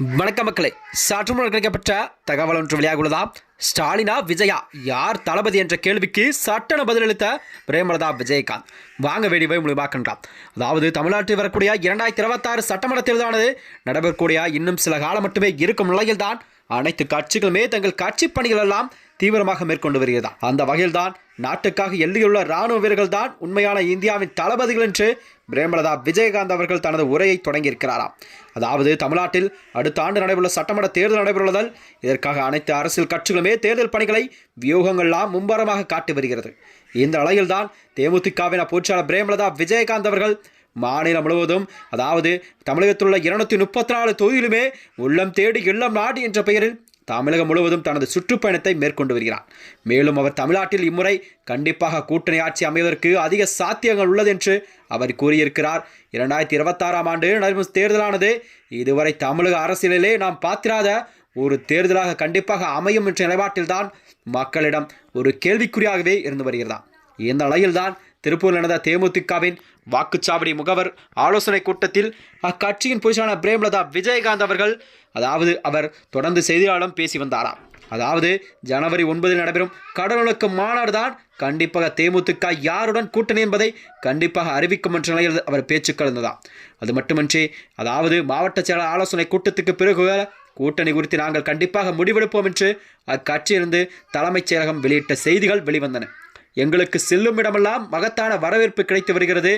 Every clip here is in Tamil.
வணக்க மக்களே. சற்று முன்னர் கிடைக்கப்பட்ட தகவல் ஒன்று வெளியாகுள்ளதாம் ஸ்டாலினா விஜயா யார் தளபதி என்ற கேள்விக்கு சட்டன பதிலளித்த பிரேமலதா விஜயகாந்த். வாங்க வேடிவை மூலியமாக்கின்றார் அதாவது தமிழ்நாட்டில் வரக்கூடிய இரண்டாயிரத்தி இருபத்தாறு சட்டமன்ற தேர்தலானது நடைபெறக்கூடிய இன்னும் சில காலம் மட்டுமே இருக்கும் நிலையில்தான் அனைத்து கட்சிகளுமே தங்கள் கட்சி பணிகள் எல்லாம் தீவிரமாக மேற்கொண்டு வருகிறதா? அந்த வகையில்தான் நாட்டுக்காக எல்லையுள்ள ராணுவ வீரர்கள் தான் உண்மையான இந்தியாவின் தளபதிகள் என்று பிரேமலதா விஜயகாந்த் அவர்கள் தனது உரையை தொடங்கியிருக்கிறாராம். அதாவது தமிழ்நாட்டில் அடுத்த ஆண்டு நடைபெறும் சட்டமன்ற தேர்தல் நடைபெறுவதால் இதற்காக அனைத்து அரசியல் கட்சிகளுமே தேர்தல் பணிகளை வியூகங்கள்லாம் மும்பரமாக காட்டி வருகிறது. இந்த நிலையில்தான் தேமுதிகவின் பொதுச்சாளர் பிரேமலதா விஜயகாந்த் அவர்கள் மாநிலம் முழுவதும் அதாவது தமிழகத்தில் உள்ள இருநூத்தி முப்பத்தி நாலு தொகுதியிலுமே உள்ளம் தேடி இல்லம் நாடு என்ற பெயரில் தமிழகம் முழுவதும் தனது சுற்றுப்பயணத்தை மேற்கொண்டு வருகிறார். மேலும் அவர் தமிழ்நாட்டில் இம்முறை கண்டிப்பாக கூட்டணி ஆட்சி அமைவதற்கு அதிக சாத்தியங்கள் உள்ளது என்று அவர் கூறியிருக்கிறார். இரண்டாயிரத்தி இருபத்தாறாம் ஆண்டு நடைபெறும் தேர்தலானது இதுவரை தமிழக அரசியலிலே நாம் பார்த்திராத ஒரு தேர்தலாக கண்டிப்பாக அமையும் என்ற நிலைப்பாட்டில்தான் மக்களிடம் ஒரு கேள்விக்குறியாகவே இருந்து வருகிறதாம். இந்த நிலையில்தான் திருப்பூரில் நடந்த தேமுதிகவின் வாக்குச்சாவடி முகவர் ஆலோசனை கூட்டத்தில் அக்கட்சியின் பொதுச்சாளர் பிரேமலதா விஜயகாந்த் அவர்கள் அதாவது அவர் தொடர்ந்து செய்தியாளர்களிடம் பேசி வந்தாராம் அதாவது ஜனவரி ஒன்பதில் நடைபெறும் கடலுக்கு மாநாடு தான் கண்டிப்பாக தேமுதிக யாருடன் கூட்டணி என்பதை கண்டிப்பாக அறிவிக்கும் என்ற நிலையில் அவர் பேச்சு இருந்ததாம் அது மட்டுமின்றி அதாவது மாவட்ட செயலர் ஆலோசனை கூட்டத்துக்கு பிறகு கூட்டணி குறித்து நாங்கள் கண்டிப்பாக முடிவெடுப்போம் என்று அக்கட்சியிலிருந்து தலைமைச் செயலகம் வெளியிட்ட செய்திகள் வெளிவந்தன. எங்களுக்கு செல்லும் இடமெல்லாம் மகத்தான வரவேற்பு கிடைத்து வருகிறது.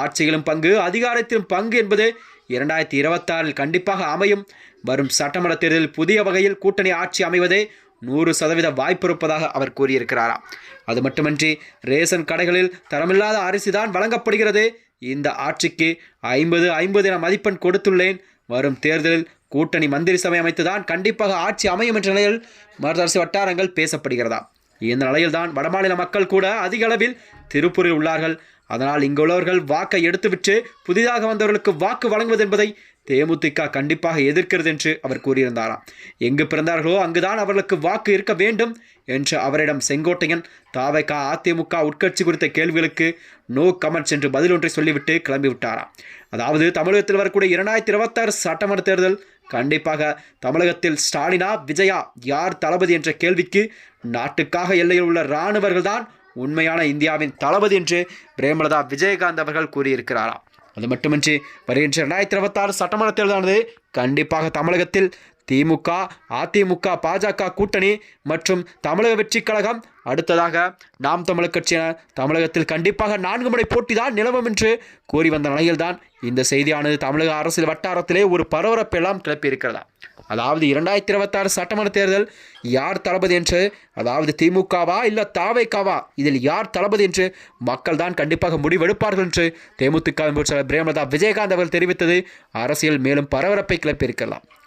ஆட்சியிலும் பங்கு அதிகாரத்திலும் பங்கு என்பது இரண்டாயிரத்தி இருபத்தாறில் கண்டிப்பாக அமையும். வரும் சட்டமன்ற தேர்தலில் புதிய வகையில் கூட்டணி ஆட்சி அமைவதே நூறு சதவீத வாய்ப்பு இருப்பதாக அவர் கூறியிருக்கிறாராம். அது மட்டுமின்றி ரேஷன் கடைகளில் தரமில்லாத அரிசி தான் வழங்கப்படுகிறது. இந்த ஆட்சிக்கு ஐம்பது ஐம்பது என மதிப்பெண் கொடுத்துள்ளேன். வரும் தேர்தலில் கூட்டணி மந்திரி சபை அமைத்துதான் கண்டிப்பாக ஆட்சி அமையும் என்ற நிலையில் மருதரசு வட்டாரங்கள் பேசப்படுகிறதா இந்த நிலையில்தான் வடமாநில மக்கள் கூட அதிக அளவில் திருப்பூரில் உள்ளார்கள். அதனால் இங்குள்ளவர்கள் வாக்கை எடுத்துவிட்டு புதிதாக வந்தவர்களுக்கு வாக்கு வழங்குவது என்பதை தேமுதிக கண்டிப்பாக எதிர்க்கிறது என்று அவர் கூறியிருந்தாராம். எங்கு பிறந்தார்களோ அங்குதான் அவர்களுக்கு வாக்கு இருக்க வேண்டும் என்று அவரிடம் செங்கோட்டையன் தாவைக்கா அதிமுக உட்கட்சி குறித்த கேள்விகளுக்கு நோ கமெண்ட்ஸ் என்று பதில் ஒன்றை சொல்லிவிட்டு கிளம்பிவிட்டாராம். அதாவது தமிழகத்தில் வரக்கூடிய இரண்டாயிரத்தி இருபத்தாறு சட்டமன்ற தேர்தல் கண்டிப்பாக தமிழகத்தில் ஸ்டாலினா விஜயா யார் தளபதி என்ற கேள்விக்கு நாட்டுக்காக எல்லையில் உள்ள இராணுவர்கள்தான் உண்மையான இந்தியாவின் தளபதி என்று பிரேமலதா விஜயகாந்த் அவர்கள் கூறியிருக்கிறாராம். அது மட்டுமின்றி வருகின்ற இரண்டாயிரத்தி இருபத்தாறு சட்டமன்ற தேர்தலானது கண்டிப்பாக தமிழகத்தில் திமுக அதிமுக பாஜக கூட்டணி மற்றும் தமிழக வெற்றி கழகம். அடுத்ததாக நாம் தமிழர் கட்சியினர் தமிழகத்தில் கண்டிப்பாக நான்கு முறை போட்டிதான் நிலவும் என்று கூறி வந்த நிலையில்தான் இந்த செய்தியானது தமிழக அரசியல் வட்டாரத்திலே ஒரு பரபரப்பெல்லாம் கிளப்பியிருக்கிறதா? அதாவது இரண்டாயிரத்தி இருபத்தாறு சட்டமன்ற தேர்தல் யார் தளபதி என்று அதாவது திமுகவா இல்லை தாவைக்காவா இதில் யார் தளபதி என்று மக்கள் தான் கண்டிப்பாக முடிவெடுப்பார்கள் என்று தேமுதிக பிரேமலதா விஜயகாந்த் அவர்கள் தெரிவித்தது. அரசியல் மேலும் பரபரப்பை கிளப்பியிருக்கலாம்.